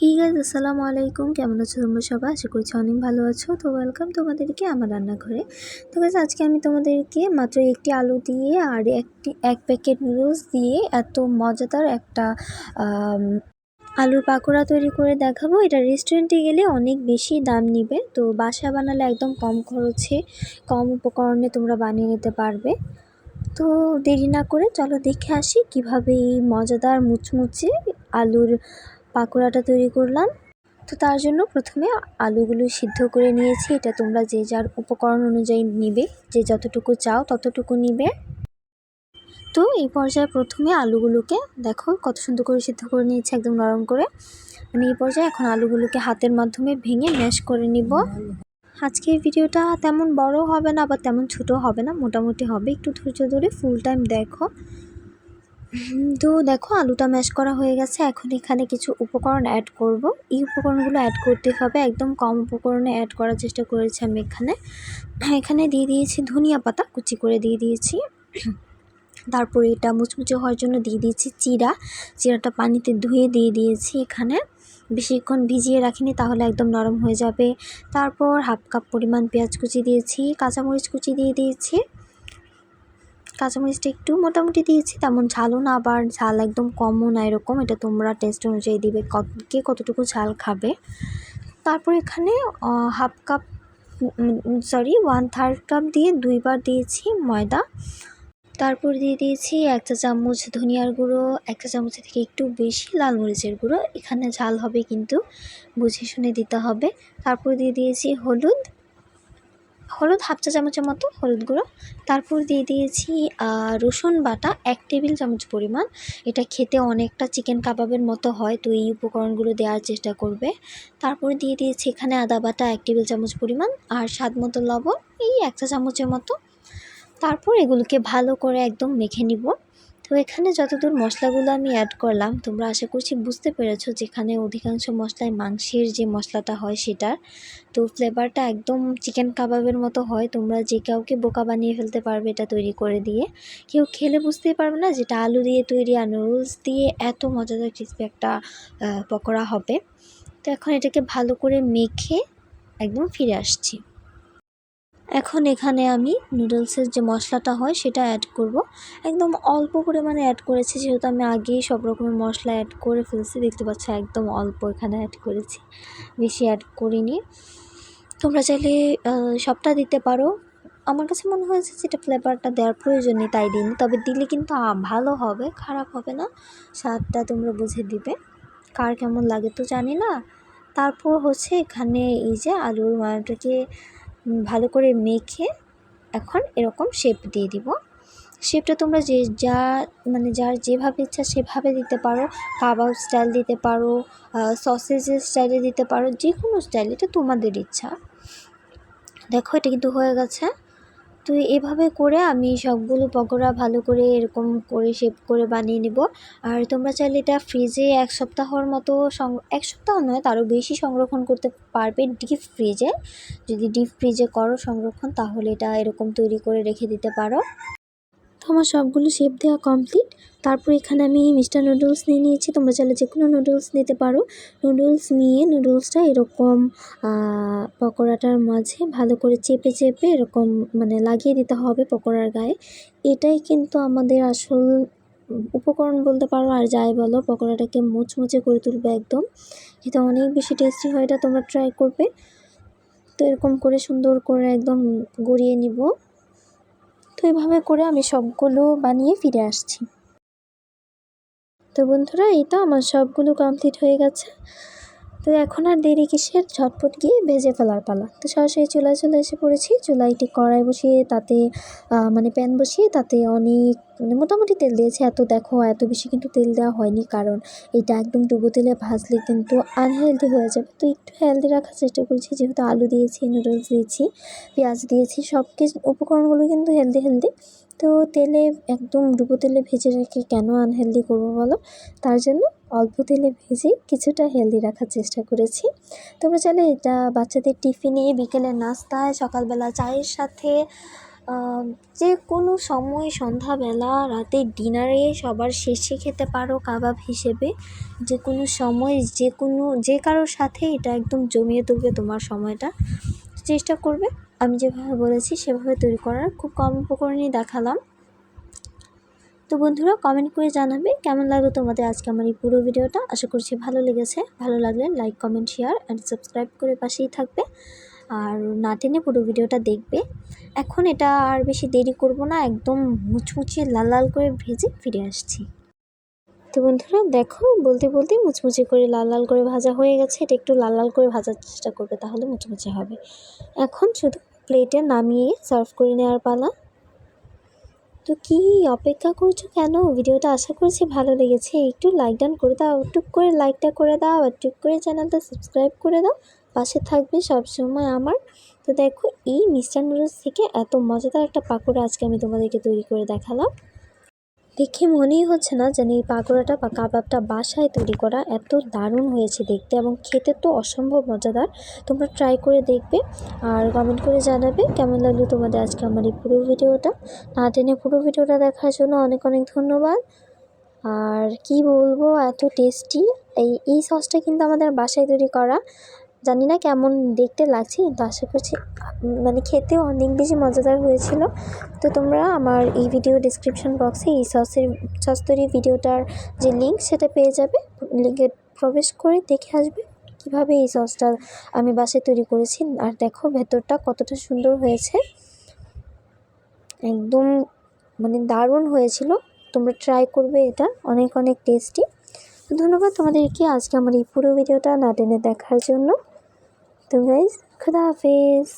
হি guys আসসালামু আলাইকুম। কেমন আছো তোমরা সবাই? আশা করছি অনেক ভালো আছো। তো ওয়েলকাম তোমাদেরকে আমার রান্নাঘরে। তো গাইজ আজকে আমি তোমাদেরকে মাত্র একটি আলু দিয়ে আর একটি, এক প্যাকেট নুডলস দিয়ে এত মজাদার একটা আলুর পাকোড়া তৈরি করে দেখাবো। এটা রেস্টুরেন্টে গেলে অনেক বেশি দাম নিবে। তো বাসা বানালে একদম কম খরচে, কম উপকরণে তোমরা বানিয়ে নিতে পারবে। তো দেরি না করে চলো দেখে আসি কীভাবে এই মজাদার মুচমুচে আলুর পাকোড়াটা তৈরি করলাম। তো তার জন্য প্রথমে আলুগুলো সিদ্ধ করে নিয়েছি। এটা তোমরা যে যার উপকরণ অনুযায়ী নিবে, যে যতটুকু চাও ততটুকু নিবে। তো এই পর্যায়ে প্রথমে আলুগুলোকে দেখো কত সুন্দর করে সিদ্ধ করে নিয়েছি একদম নরম করে। মানে এই পর্যায়ে এখন আলুগুলোকে হাতের মাধ্যমে ভেঙে ম্যাশ করে নিব। আজকের ভিডিওটা তেমন বড় হবে না বা তেমন ছোট হবে না, মোটামুটি হবে। একটু ধৈর্য ধরে ফুল টাইম দেখো। তো দেখো আলুটা ম্যাশ করা হয়ে গেছে। এখন এখানে কিছু উপকরণ অ্যাড করব। এই উপকরণগুলো অ্যাড করতে হবে। একদম কম উপকরণে অ্যাড করার চেষ্টা করেছি আমি এখানে। এখানে দিয়ে দিয়েছি ধনিয়া পাতা, কুচি করে দিয়ে দিয়েছি। তারপরে এটা মুচমুচে হওয়ার জন্য দিয়ে দিয়েছি চিরা চিরাটা পানিতে ধুয়ে দিয়ে দিয়েছি এখানে। বেশিক্ষণ ভিজিয়ে রাখিনি, তাহলে একদম নরম হয়ে যাবে। তারপর হাফ কাপ পরিমাণ পেঁয়াজ কুচি দিয়েছি, কাঁচামরিচ কুচি দিয়ে দিয়েছি। কাঁচামরিচটা একটু মোটামুটি দিয়েছি, তেমন ঝালও না, আবার ঝাল একদম কমও না এরকম। এটা তোমরা টেস্ট অনুযায়ী দিবে কে কতটুকু ঝাল খাবে। তারপর এখানে half cup sorry one third cup দিয়ে দুইবার দিয়েছি ময়দা। তারপর দিয়ে দিয়েছি এক চা চামচ ধনিয়ার গুঁড়ো, এক চা চামচ থেকে একটু বেশি লাল মরিচের গুঁড়ো। এখানে ঝাল হবে কিন্তু, বুঝে শুনে দিতে হবে। তারপর দিয়ে দিয়েছি হলুদ হলুদ হাফ চা চামচের মতো হলুদ গুঁড়ো। তারপর দিয়ে দিয়েছি রসুন বাটা, এক টেবিল চামচ পরিমাণ। এটা খেতে অনেকটা চিকেন কাবাবের মতো হয়, তো এই উপকরণগুলো দেওয়ার চেষ্টা করবে। তারপর দিয়ে দিয়েছি এখানে আদা বাটা, এক টেবিল চামচ পরিমাণ, আর স্বাদ মতো লবণ, এই এক চা চামচের মতো। তারপর এগুলোকে ভালো করে একদম মেখে নিব। তো এখানে যতদূর মশলাগুলো আমি অ্যাড করলাম, তোমরা আশা করছি বুঝতে পেরেছ যেখানে অধিকাংশ মশলায় মাংসের যে মশলাটা হয় সেটার। তো ফ্লেভারটা একদম চিকেন কাবাবের মতো হয়, তোমরা যে কাউকে বোকা বানিয়ে ফেলতে পারবে এটা তৈরি করে দিয়ে। কেউ খেলে বুঝতেই পারবে না যেটা আলু দিয়ে তৈরি আর নুডলস দিয়ে এত মজাদার ক্রিসপি একটা পকোড়া হবে। তো এখন এটাকে ভালো করে মেখে একদম ফিরে আসছি। এখন এখানে আমি নুডলসের যে মশলাটা হয় সেটা অ্যাড করব। একদম অল্প পরিমাণে অ্যাড করেছি, যেহেতু আমি আগেই সব রকমের মশলা অ্যাড করে ফেলছি, দেখতে পাচ্ছ একদম অল্প এখানে অ্যাড করেছি, বেশি অ্যাড করিনি। তোমরা চাইলে সবটা দিতে পারো। আমার কাছে মনে হয়েছে যেটা ফ্লেভারটা দেওয়ার প্রয়োজন নেই, তাই দিন তবে দিলে কিন্তু ভালো হবে, খারাপ হবে না। স্বাদটা তোমরা বুঝে দিবে। কার কেমন লাগে তো জানি না। তারপর হচ্ছে এখানে এই যে আলুর মায়াটাকে ভালো করে মেখে এখন এরকম শেপ দিয়ে দিব। শেপটা তোমরা যে, যা মানে যার যেভাবে ইচ্ছা সেভাবে দিতে পারো। কাবাব স্টাইল দিতে পারো সসেজের স্টাইলে দিতে পারো যে কোনো স্টাইল এটা তোমাদের ইচ্ছা। দেখো, এটা কিন্তু হয়ে গেছে। তো এভাবে করে আমি সবগুলো পকোড়া ভালো করে এরকম করে শেপ করে বানিয়ে নেব। আর তোমরা চাইলে এটা ফ্রিজে এক সপ্তাহর মতো এক সপ্তাহ নয়, তারও বেশি সংরক্ষণ করতে পারবে ডিপ ফ্রিজে যদি ডিপ ফ্রিজে করো সংরক্ষণ, তাহলে এটা এরকম তৈরি করে রেখে দিতে পারো। তো আমার সবগুলো শেপ দেওয়া কমপ্লিট তারপর এখানে আমি মিস্টার নুডলস নিয়ে নিয়েছি। তোমরা চাইলে যে কোনো নুডলস নিতে পারো। নুডলস নিয়ে নুডলসটা এরকম পকোড়াটার মাঝে ভালো করে চেপে চেপে এরকম মানে লাগিয়ে দিতে হবে পকোড়ার গায়ে। এটাই কিন্তু আমাদের আসল উপকরণ বলতে পারো। আর যাই বলো, পকোড়াটাকে মুচমুচে করে তুলবে একদম। এটা অনেক বেশি টেস্টি হয়, এটা তোমরা ট্রাই করবে। তো এরকম করে সুন্দর করে একদম গড়িয়ে নিব। তো এভাবে করে আমি সবগুলো বানিয়ে ফিরে আসছি। তো বন্ধুরা, এই তো আমার সবগুলো কমপ্লিট হয়ে গেছে। তো এখন আর দেরি কিসের? ঝটপট গিয়ে ভেজে ফেলার পালা। তো সরাসরি চুলায় চলে এসে পড়েছি। চুলায় একটি কড়াই বসিয়ে তাতে মানে প্যান বসিয়ে তাতে অনেক মানে মোটামুটি তেল দিয়েছে। এত দেখো, এত বেশি কিন্তু তেল দেওয়া হয়নি কারণ এটা একদম ডুবো তেলে ভাজলে কিন্তু আনহেলদি হয়ে যাবে। তো একটু হেলদি রাখার চেষ্টা করেছি। যেহেতু আলু দিয়েছি নুডলস দিয়েছি, পেঁয়াজ দিয়েছি সব কিছু উপকরণগুলো কিন্তু হেলদি হেলদি তো তেলে একদম ডুবো তেলে ভেজে রেখে কেন আনহেলদি করব বলো? তার জন্য অল্প তেলে ভেজে কিছুটা হেলদি রাখার চেষ্টা করেছি। তোমরা চাইলে এটা বাচ্চাদের টিফিনে বিকেলের নাস্তায়, সকালবেলা চায়ের সাথে যে কোনো সময় সন্ধ্যাবেলা, রাতে ডিনারে, সবার শেষে খেতে পারো কাবাব হিসেবে। যে কোনো সময়, যে কোনো, যে কারোর সাথে এটা একদম জমিয়ে তুলবে তোমার সময়টা। চেষ্টা করবে। আমি যেভাবে বলেছি, সেভাবে তৈরি করার। খুব কম উপকরণই দেখালাম। তো বন্ধুরা কমেন্ট করে জানাবে কেমন লাগল তোমাদের আজকে আমার এই পুরো ভিডিওটা। আশা করছি ভালো লেগেছে। ভালো লাগলে like comment share and subscribe করে পাশেই থাকবে। আর না টেনে পুরো ভিডিওটা দেখবে। এখন এটা আর বেশি দেরি করব না, একদম মুচমুচে লাল লাল করে ভেজে ফিরে আসছি। তো বন্ধুরা দেখো, বলতে বলতে মুচমুচে করে লাল লাল করে ভাজা হয়ে গেছে। এটা একটু লাল লাল করে ভাজার চেষ্টা করবে, তাহলে মুচমুচে হবে। এখন শুধু প্লেটে নামিয়ে সার্ভ করে নেওয়ার পালা। তো কি অপেক্ষা করছ কেন? ভিডিওটা আশা করছি ভালো লেগেছে। একটু লাইক ডান করে দাও, টুক করে লাইকটা করে দাও আর টুক করে চ্যানেলটা সাবস্ক্রাইব করে দাও। পাশে থাকবে সবসময় আমার। তো দেখো, এই মিস্টার নুডলস থেকে এত মজাদার একটা পাকোড়া আজকে আমি তোমাদেরকে তৈরি করে দেখালাম। দেখে মনেই হচ্ছে না যেন এই পাকোড়াটা বা কাবাবটা বাসায় তৈরি করা এত দারুণ হয়েছে দেখতে এবং খেতে তো অসম্ভব মজাদার। তোমরা ট্রাই করে দেখবে আর কমেন্ট করে জানাবে কেমন লাগল তোমাদের আজকে আমার এই পুরো ভিডিওটা। না টেনে পুরো ভিডিওটা দেখার জন্য অনেক অনেক ধন্যবাদ। আর কি বলব, এত টেস্টি এই এই সসটা কিন্তু আমাদের বাসায় তৈরি করা। জানি না কেমন দেখতে লাগছে, কিন্তু আশা করছি মানে খেতেও অনেক বেশি মজাদার হয়েছিল। তো তোমরা আমার এই ভিডিও ডিসক্রিপশন বক্সে এই সসের সস তৈরি ভিডিওটার যে লিঙ্ক সেটা পেয়ে যাবে। লিঙ্কে প্রবেশ করে দেখে আসবে কীভাবে এই সসটা আমি বাসায় তৈরি করেছি। আর দেখো ভেতরটা কতটা সুন্দর হয়েছে। একদম মানে দারুণ হয়েছিল। তোমরা ট্রাই করবে এটা, অনেক অনেক টেস্টি ধন্যবাদ তোমাদেরকে আজকে আমার এই পুরো ভিডিওটা না টেনে দেখার জন্য। তো গাইজ খুদা হাফেজ